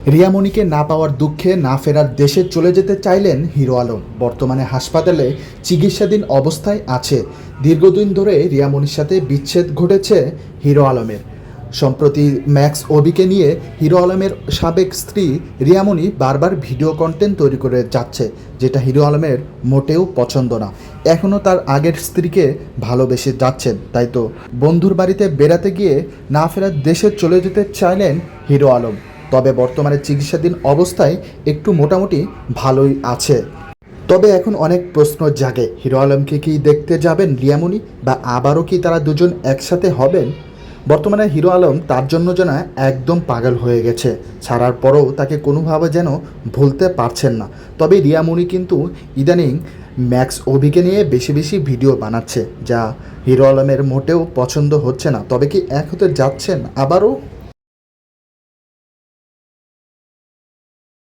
রিয়ামণিকে না পাওয়ার দুঃখে না ফেরার দেশে চলে যেতে চাইলেন হিরো আলম। বর্তমানে হাসপাতালে চিকিৎসাধীন অবস্থায় আছে। দীর্ঘদিন ধরে রিয়ামণির সাথে বিচ্ছেদ ঘটেছে হিরো আলমের। সম্প্রতি ম্যাক্স ওবিকে নিয়ে হিরো আলমের সাবেক স্ত্রী রিয়ামণি বারবার ভিডিও কন্টেন্ট তৈরি করে যাচ্ছে, যেটা হিরো আলমের মোটেও পছন্দ না। এখনও তার আগের স্ত্রীকে ভালোবেসে যাচ্ছেন, তাই তো বন্ধুর বাড়িতে বেড়াতে গিয়ে না ফেরার দেশে চলে যেতে চাইলেন হিরো আলম। তবে বর্তমানে চিকিৎসাধীন অবস্থায় একটু মোটামুটি ভালোই আছে। তবে এখন অনেক প্রশ্ন জাগে, হিরো আলমকে কি দেখতে যাবেন রিয়ামণি বা আবারও কি তারা দুজন একসাথে হবেন? বর্তমানে হিরো আলম তার জন্য যেন একদম পাগল হয়ে গেছে, ছাড়ার পরেও তাকে কোনোভাবে যেন ভুলতে পারছেন না। তবে রিয়ামণি কিন্তু ইদানিং ম্যাক্স অভিকে নিয়ে বেশি বেশি ভিডিও বানাচ্ছে, যা হিরো আলমের মোটেও পছন্দ হচ্ছে না। তবে কি এক হতে যাচ্ছেন আবারও?